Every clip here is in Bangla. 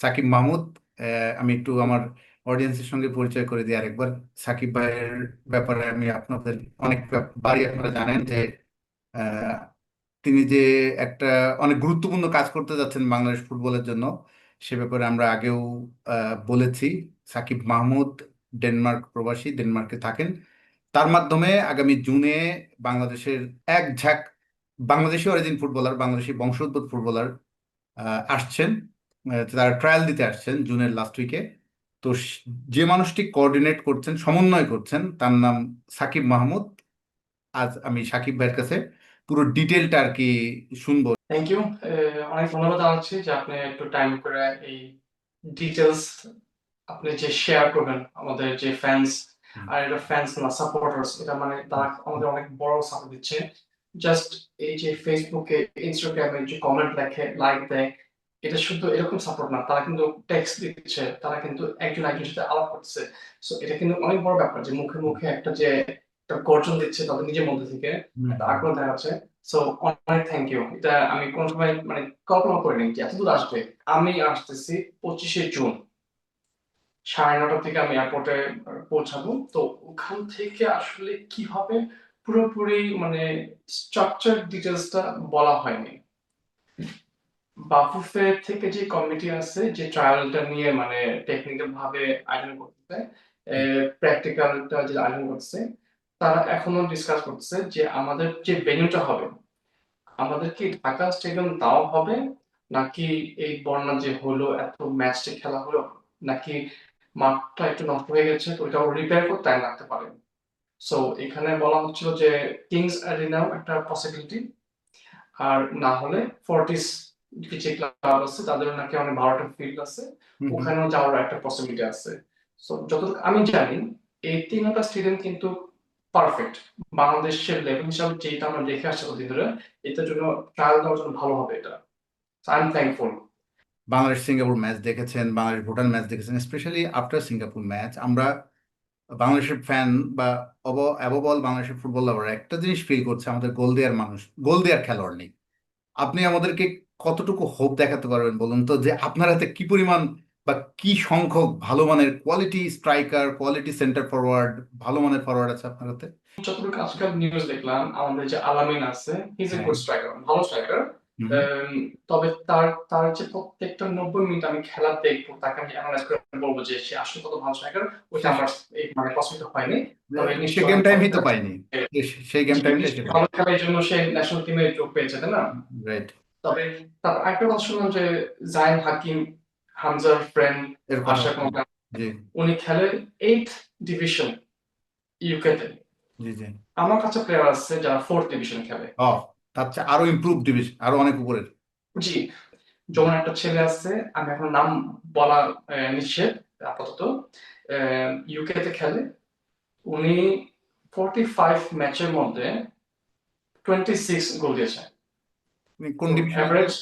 সাকিব মাহমুদ আমি একটু আমার অডিয়েন্সের সঙ্গে পরিচয় করে দিই আরেকবার। সাকিব ভাইয়ের ব্যাপারে আমি আপনাদের অনেক বারই আপনারা জানেন যে তিনি যে একটা অনেক গুরুত্বপূর্ণ কাজ করতে যাচ্ছেন বাংলাদেশ ফুটবলের জন্য, সে ব্যাপারে আমরা আগেও বলেছি। সাকিব মাহমুদ ডেনমার্ক প্রবাসী, ডেনমার্কে থাকেন। তার মাধ্যমে আগামী জুনে বাংলাদেশের এক ঝাঁক বাংলাদেশি অরিজিন ফুটবলার বাংলাদেশি বংশোদ্ভূত ফুটবলার আসছেন। তারা ট্রায়াল দিতে আসছেন জুনের লাস্ট উইকে তো যে মানুষটি কোঅর্ডিনেট করছেন সমন্বয় করছেন তার নাম সাকিব মাহমুদ। আজ আমি সাকিব ভাইয়ের কাছে পুরো ডিটেলটা আর কি শুনব। থ্যাংক ইউ অনেক ধন্যবাদ জানাচ্ছি যে আপনি একটু টাইম করে এই ডিটেলস আপনি যে শেয়ার করবেন আমাদের যে ফ্যান্স আর এটা ফ্যান্স না সাপোর্টার্স এটা মানে তারা আমাদের অনেক বড় সাপোর্ট দিচ্ছে। জাস্ট এই যে ফেসবুকে ইনস্টাগ্রামে যে কমেন্ট লেখে লাইক দেয় এটা শুধু এরকম সাপোর্ট না তারা কিন্তু টেক্সট দিচ্ছে তারা কিন্তু একজন একজনের সাথে আলাপ করছে সো এটা কিন্তু অনেক বড় ব্যাপার যে মুখে মুখে একটা যে একটা গর্জন দিচ্ছে তাদের নিজের মধ্যে থেকে একটা আগ্রহ দেখাচ্ছে সো অনেক থ্যাংক ইউ এটা আমি কোন সময় মানে কল্পনা করিনি যে এত দূর আসবে। আমি আসতেছি পঁচিশে জুন। সাড়ে নটা থেকে আমি এয়ারপোর্টে পৌঁছাবো। তো ওখান থেকে আসলে কি হবে পুরোপুরি মানে স্ট্রাকচার ডিটেলসটা বলা হয়নি। বাফুফে থেকে যে কমিটি আছে, যে ট্রায়ালটা নিয়ে মানে টেকনিক্যাল ভাবে আয়োজন প্র্যাকটিক্যালটা যে আয়োজন করছে, তারা এখনও ডিসকাস করতেছে যে আমাদের যে হবে, আমাদের কি ঢাকা স্টেডিয়াম দেওয়া হবে, নাকি এই বন্যা যে হলো, এত ম্যাচটি খেলা হলো, নাকি মাঠটা একটু নষ্ট হয়ে গেছে তো ওইটাও রিপেয়ার করতে টাইম লাগতে পারে। সো এখানে বলা হচ্ছিল যে কিংস অ্যারিনাও একটা পসিবিলিটি আর না হলে ফর্টিস যে ক্লাব আছে তাদের নাকি অনেক বারোটা ফিল্ড আছে। ওখানেও যাওয়ার একটা পসিবিলিটি আছে। সো যতটুকু আমি জানি এই তিনটা স্টেডিয়াম কিন্তু পারফেক্ট বাংলাদেশের লেভেল হিসাবে যেটা আমরা দেখে আসছি অতীত ধরে এটার জন্য ট্রায়াল দেওয়ার জন্য ভালো হবে এটা। I am thankful Bangladesh Singapore match দেখেছেন বাংলাদেশ ভুটান ম্যাচ দেখেছেন স্পেশালি আফটার সিঙ্গাপুর ম্যাচ আমরা বাংলাদেশের ফ্যান বা অব অ্যাবভ অল বাংলাদেশের ফুটবল লাভার একটা জিনিস ফিল করছে আমাদের গোল দেওয়ার মানুষ গোল দেওয়ার খেলোয়াড় নেই। আপনি আমাদেরকে কতটুকু হোপ দেখাতে পারবেন বলুন তো যে আপনার হাতে কি পরিমাণ বা কি সংখ্যক ভালো মানের quality striker quality centre forward ভালো মানের ফরওয়ার্ড আছে আপনার হাতে যতটুকু আজকাল নিউজ দেখলাম আমাদের যে আলামিন আছে হিজ এ। গুড স্ট্রাইকার ভালো স্ট্রাইকার। তবে তার তার যে প্রত্যেকটা নব্বই মিনিট আমি খেলা দেখব তাকে আমি অ্যানালাইজ করে বলব যে সে আসলে কত ভালো স্ট্রাইকার ওইটা আমার মানে পছন্দ হয়নি। তবে সে গেম টাইমই তো পাইনি। সেই গেম টাইমটা সে ভালো খেলার জন্য সে ন্যাশনাল টিমে যোগ পেয়েছে তাই না? রাইট তবে তারপর একটা কথা শুনলাম যে জাইন হাকিম হামজার ফ্রেন্ড আশা কোনটা উনি খেলেন এইট ডিভিশন ইউকে তে জি জি। আমার কাছে প্লেয়ার আছে যারা ফোর্থ ডিভিশন খেলে। তার চেয়ে আরও ইমপ্রুভ ডিভিশন আরও অনেক উপরের। জি যেমন একটা ছেলে আছে আমি এখন নাম বলা নিষেধ আপাতত। ইউকে তে খেলে। উনি ফোর্টি ফাইভ ম্যাচের মধ্যে টোয়েন্টি সিক্স গোল দিয়েছে কোন অ্যাভারেজ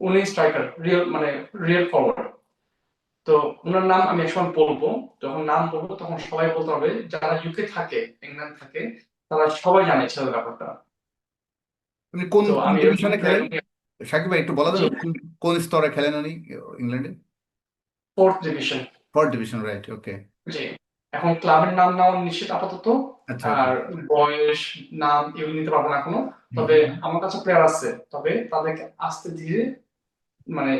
উনি স্ট্রাইকার রিয়েল মানে রিয়েল ফরওয়ার্ড তো ওনার নাম আমি একসময় বলব যখন নাম বলব তখন সবাই বলতে হবে যারা ইউকে থাকে ইংল্যান্ড থাকে তারা সবাই জানে ছেলের ব্যাপারটা। কোন কোন ডিভিশনে খেলেন? সাকিব ভাই একটু বলা যাবে কোন স্তরে খেলেন উনি ইংল্যান্ডে? Fourth division fourth division right okay জি। এখন ক্লাবের নাম নেওয়া নিশ্চিত আপাতত। আচ্ছা আর বয়স নাম এগুলো নিতে পারব না এখনও। তবে আমার কাছে প্লেয়ার আছে। তবে তাদেরকে আস্তে ধীরে মানে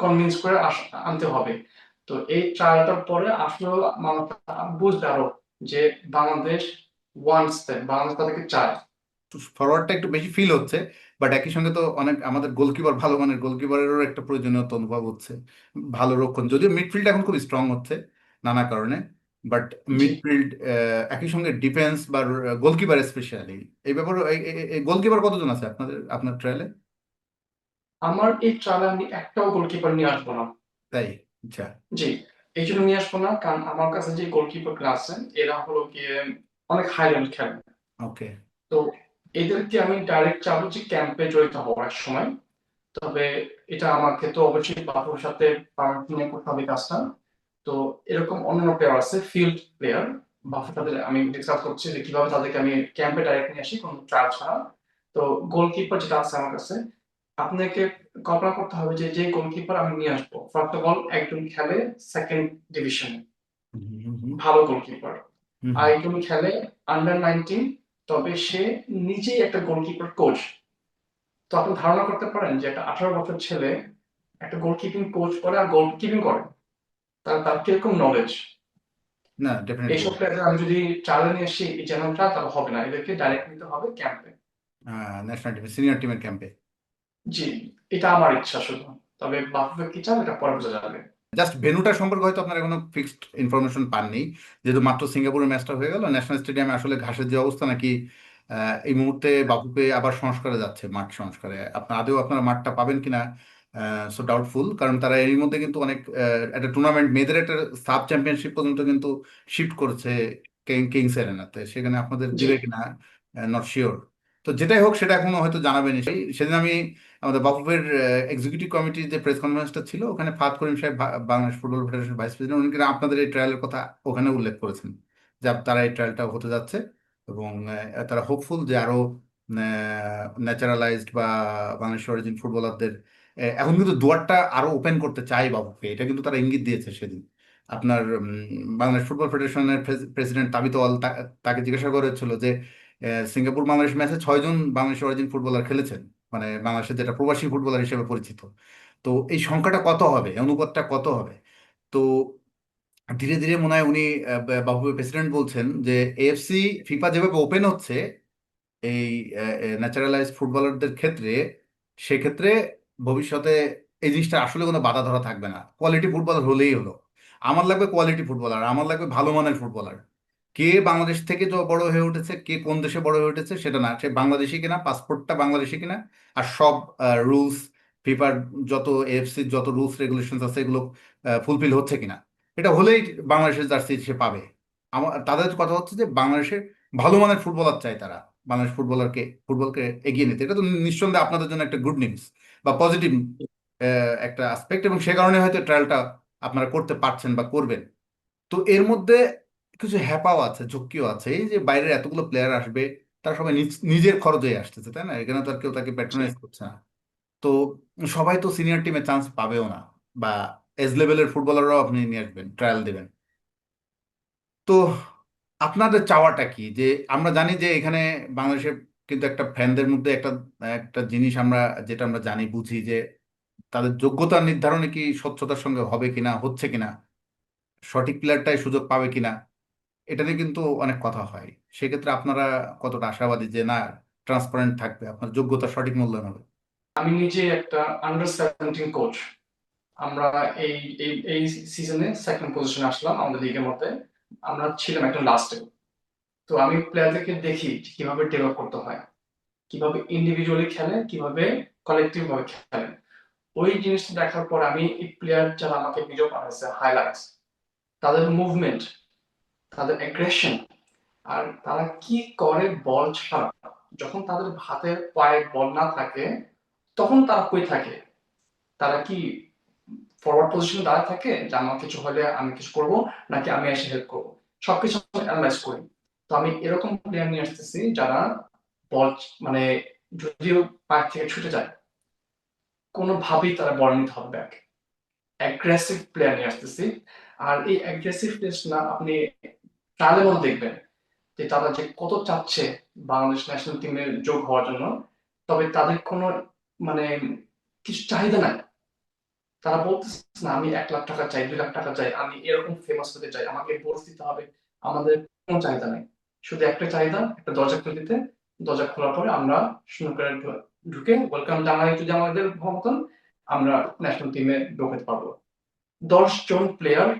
কনভিন্স করে আনতে হবে। তো এই ট্রায়ালটার পরে আসলে মানুষ বুঝবে আরও যে বাংলাদেশ ওয়ান্টস বাংলাদেশ তাদেরকে চায়। ফরওয়ার্ডটা একটু বেশি ফিল হচ্ছে বাট একই সঙ্গে তো অনেক আমাদের গোলকিপার ভালো মানের গোলকিপারেরও একটা প্রয়োজনীয়তা অনুভব হচ্ছে। ভালো রক্ষণ যদিও মিডফিল্ড এখন খুব স্ট্রং হচ্ছে নানা কারণে বাট মিডফিল্ড একই সঙ্গে ডিফেন্স বা গোলকিপার স্পেশালি এই ব্যাপারে গোলকিপার কতজন আছে আপনাদের আপনার ট্রায়ালে আমার এই ট্রায়ালে আমি একটাও গোলকিপার নিয়ে আসব না। তাই? আচ্ছা। জি এই জন্য নিয়ে আসব না কারণ আমার কাছে যে গোলকিপার আছে এরা হলো গিয়ে অনেক হাই লেভেল খেলে ওকে তো এদেরকে আমি ডাইরেক্ট চাবো যে ক্যাম্পে জড়িত এক সময়? তবে এটা আমাকে তো অবশ্যই বাপুর সাথে পার্টনার করতে হবে কাজটা। তো এরকম অন্যান্য প্লেয়ার আছে ফিল্ড প্লেয়ার বাপুর সাথে আমি ডিসকাস করছি যে কীভাবে তাদেরকে আমি ক্যাম্পে ডাইরেক্ট নিয়ে আসি কোনো ট্রায়াল ছাড়া। তো গোলকিপার যেটা আছে আমার কাছে আপনাকে কল্পনা করতে হবে যে যে গোলকিপার আমি নিয়ে আসব ফার্স্ট অফ অল একজন খেলে সেকেন্ড ডিভিশনে ভালো গোলকিপার আর একজন খেলে আন্ডার নাইনটিন তবে সে নিজেই একটা গোলকিপার কোচ তো আপনি ধারণা করতে পারেন যে একটা আঠারো বছর ছেলে একটা গোলকিপিং কোচ করে আর গোলকিপিং করে। তার তার কীরকম নলেজ না এইসব প্লেয়ারদের আমি যদি ট্রায়ালে নিয়ে আসি এই চ্যানেলটা তাহলে হবে না। এদেরকে ডাইরেক্ট নিতে হবে ক্যাম্পে ন্যাশনাল টিমে সিনিয়র টিমের ক্যাম্পে জি এটা আমার ইচ্ছা শুধু। তবে বাফুফে কি চান এটা পরে বোঝা যাবে। জাস্ট ভেন্যুটা সম্পর্কে হয়তো আপনারা কোনো ফিক্সড ইনফরমেশন পাননি। যেহেতু মাত্র সিঙ্গাপুরের ম্যাচটা হয়ে গেল ন্যাশনাল স্টেডিয়ামে আসলে ঘাসের যে অবস্থা নাকি এই মুহূর্তে বাফুফে আবার সংস্কারে যাচ্ছে মাঠ সংস্কারে। আপনার আদেও আপনারা মাঠটা পাবেন কিনা সো ডাউটফুল কারণ তারা এর মধ্যে কিন্তু অনেক একটা টুর্নামেন্ট মেয়েদের একটা সাব চ্যাম্পিয়নশিপ পর্যন্ত কিন্তু শিফট করেছে কিংস এরেনাতে সেখানে আপনাদের দিবে কিনা নট শিওর তো যেটাই হোক, সেটা এখনও হয়তো জানাবেনি সেই সেদিন আমি আমাদের বাফুফের এক্সিকিউটিভ কমিটির যে প্রেস কনফারেন্সটা ছিল, ওখানে ফাদ করিম সাহেব Bangladesh football federation vice president উনি কিনা আপনাদের এই ট্রায়ালের কথা ওখানে উল্লেখ করেছেন যে তারা এই ট্রায়ালটা হতে যাচ্ছে এবং তারা হোপফুল যে আরও ন্যাচারালাইজড বা বাংলাদেশ অরিজিন ফুটবলারদের এখন কিন্তু দুয়ারটা আরও ওপেন করতে চাই বাফুফে। এটা কিন্তু তারা ইঙ্গিত দিয়েছে সেদিন। আপনার বাংলাদেশ ফুটবল ফেডারেশনের প্রেসিডেন্ট তাবিত আল তা- তাকে জিজ্ঞাসা করেছিল যে সিঙ্গাপুর বাংলাদেশ ম্যাচে ছয়জন বাংলাদেশ অরিজিন ফুটবলার খেলেছেন। মানে বাংলাদেশের যেটা প্রবাসী ফুটবলার হিসেবে পরিচিত। তো এই সংখ্যাটা কত হবে? অনুপাতটা কত হবে? তো ধীরে ধীরে মনে হয় উনি আহ, বা- বাফুফে প্রেসিডেন্ট বলছেন যে এএফসি ফিফা যেভাবে ওপেন হচ্ছে এই ন্যাচারালাইজ ফুটবলারদের ক্ষেত্রে সেক্ষেত্রে ভবিষ্যতে এই জিনিসটা আসলে কোনো বাধা ধরা থাকবে না। কোয়ালিটি ফুটবলার হলেই হলো। আমার লাগবে কোয়ালিটি ফুটবলার আমার লাগবে ভালো মানের ফুটবলার কে বাংলাদেশ থেকে তো বড় হয়ে উঠেছে, কে কোন দেশে বড় হয়ে উঠেছে সেটা না, সে বাংলাদেশি কিনা, পাসপোর্টটা বাংলাদেশি কিনা, আর সব রুলস ফিফার যত এফসির যত রুলস রেগুলেশন আছে এগুলো ফুলফিল হচ্ছে কিনা। এটা হলেই বাংলাদেশের জার্সি সে পাবে। আমার তাদের কথা হচ্ছে যে বাংলাদেশের ভালো মানের ফুটবলার চাই তারা। বাংলাদেশ ফুটবলারকে ফুটবলকে এগিয়ে নিতে। এটা তো নিঃসন্দেহে আপনাদের জন্য একটা গুড নিউজ বা পজিটিভ একটা আসপেক্ট এবং সে কারণে হয়তো ট্রায়ালটা আপনারা করতে পারছেন বা করবেন। তো এর মধ্যে কিছু হ্যাপাও আছে ঝক্কিও আছে। এই যে বাইরের এতগুলো প্লেয়ার আসবে তারা সবাই নিজ- নিজের খরচে আসতেছে তাই না? এখানে তো আর কেউ তাকে প্যাট্রোনাইজ করছে না। তো সবাই তো সিনিয়র টিমে চান্স পাবেও না বা এজ লেভেলের ফুটবলাররাও আপনি নিয়ে আসবেন ট্রায়াল দেবেন। তো আপনাদের চাওয়াটা কি? যে আমরা জানি যে এখানে বাংলাদেশে কিন্তু একটা ফ্যানদের মধ্যে একটা একটা জিনিস আমরা যেটা আমরা জানি বুঝি যে তাদের যোগ্যতা নির্ধারণে কি স্বচ্ছতার সঙ্গে হবে কিনা হচ্ছে কিনা? সঠিক প্লেয়ারটাই সুযোগ পাবে কিনা? এটা নিয়ে কিন্তু অনেক কথা হয়। সেক্ষেত্রে আপনারা কতটা আশাবাদী যে না ট্রান্সপারেন্ট থাকবে, আপনার যোগ্যতা সঠিক মূল্যায়ন হবে? আমি নিজে একটা আন্ডার সেভেন্টিন কোচ আমরা এই এই সিজনে সেকেন্ড পজিশনে আসলাম আমাদের লিগের মধ্যে। আমরা ছিলাম একদম লাস্টে তো আমি প্লেয়ারদেরকে দেখি কীভাবে ডেভেলপ করতে হয়, কীভাবে ইন্ডিভিজুয়ালি খেলে, কীভাবে কালেকটিভ ভাবে খেলে। ওই জিনিসটা দেখার পর আমি প্লেয়ার যারা আমাকে ভিডিও পাঠাচ্ছে হাইলাইটস তাদের মুভমেন্ট তাদের অ্যাগ্রেশন আর তারা কি করে বল ছাড়া? যখন তাদের হাতে পায়ে বল না থাকে, তখন তারা কই থাকে? তারা কি ফরওয়ার্ড পজিশনে দাঁড়ায় থাকে যে আমার কিছু হলে আমি কিছু করব, নাকি আমি এসে হেল্প করব? সবকিছু অ্যানালাইজ করি। তো আমি এরকম প্লেয়ার নিয়ে আসতেছি যারা বল মানে যদিও পায়ের থেকে ছুটে যায়, কোনোভাবেই তারা বল নিতে হবে ব্যাক অ্যাগ্রেসিভ প্লেয়ার নিয়ে আসতেছি। আর এই অ্যাগ্রেসিভ প্লেয়ার না, আপনি ট্রায়ালের মধ্যে দেখবেন যে তারা যে কত চাচ্ছে বাংলাদেশ ন্যাশনাল টিমে যোগ হওয়ার জন্য, তবে তাদের কোনো মানে কিছু চাহিদা নাই। তারা বলতেছে না, আমি এক লাখ টাকা চাই, দুই লাখ টাকা চাই, আমি এরকম ফেমাস হতে চাই, আমাকে বোর্ড দিতে হবে। আমাদের কোনো চাহিদা নাই। শুধু একটা চাহিদা, একটা দরজা খুলে দিতে। দরজা খোলার পরে আমরা সুন্দর করে ঢু- ঢুকে ওয়েলকাম জানাই যদি আমাদের মতন, আমরা ন্যাশনাল টিমে ঢোকাতে পারব। দশ জন প্লেয়ার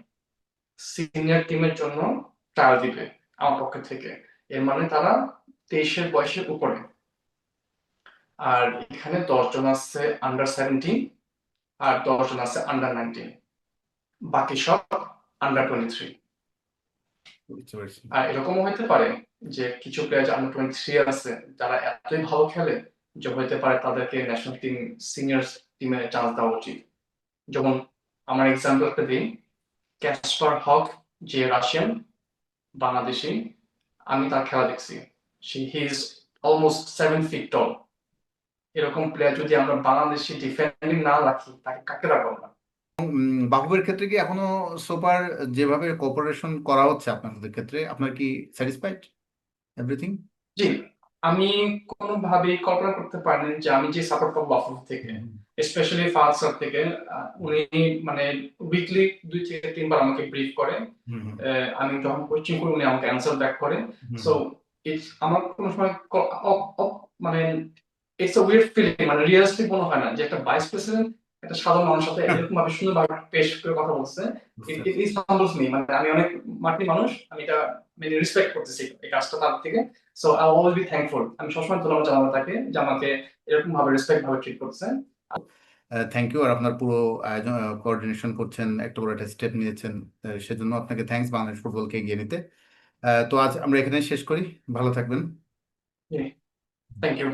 সিনিয়র টিমের জন্য ট্রায়াল দিবে আমার পক্ষ থেকে। এর মানে তারা তেইশের বয়সের উপরে। আর এখানে দশজন আছে আন্ডার সেভেন্টিন আর দশ জন আছে আন্ডার নাইনটিন বাকি সব আন্ডার টোয়েন্টি থ্রি আর এরকমও হতে পারে যে কিছু প্লেয়ার আন্ডার টোয়েন্টি থ্রি আছে যারা এতই ভালো খেলে যে হতে পারে তাদেরকে ন্যাশনাল টিম সিনিয়র টিমে চান্স দেওয়া উচিত। যেমন আমার এক্সাম্পল একটা দিই ক্যাসপার হক যে রাশিয়ান বাংলাদেশি আমি তার খেলা দেখছি। He is almost seven feet tall এরকম প্লেয়ার যদি আমরা বাংলাদেশি ডিফেন্ডিং না রাখি তাকে কাকে রাখব আমরা? বাহুবের ক্ষেত্রে কি এখনও সুপার যেভাবে কোঅপারেশন করা হচ্ছে আপনাদের ক্ষেত্রে আপনার কি স্যাটিসফাইড এভরিথিং জি। আমি কোনোভাবেই কল্পনা করতে পারিনি যে আমি যে সাপোর্ট পাবো বাফুফ থেকে স্পেশালি ফাহাদ স্যার থেকে। উনি মানে উইকলি দুই থেকে তিনবার আমাকে ব্রিফ করে। আমি যখন কোচিং করি উনি আমাকে অ্যান্সার ব্যাক করে। সো ইটস আমার কোনো সময় মানে ইটস আ উইয়ার্ড ফিলিং মানে রিয়েলিস্টিক মনে হয় না যে একটা ভাইস প্রেসিডেন্ট একটা সাধারণ মানুষ সাথে এরকম ভাবে সুন্দরভাবে পেশ করে কথা বলছে। ইট হাম্বলস মি মানে আমি অনেক মাটি মানুষ আমি এটা মানে রেসপেক্ট করতেছি এই কাজটা তার থেকে। So I always be thankful আমি সবসময় ধন্যবাদ জানাব তাকে যে আমাকে এরকম ভাবে রেসপেক্ট ভাবে ট্রিট করছে থ্যাংক ইউ আর আপনার পুরো আয়োজন কোঅর্ডিনেশন করছেন একটা বড় একটা স্টেপ নিয়েছেন। সেজন্য আপনাকে থ্যাঙ্কস বাংলাদেশ ফুটবলকে এগিয়ে নিতে। আহ, তো আজ আমরা এখানে শেষ করি। ভালো থাকবেন। Thank you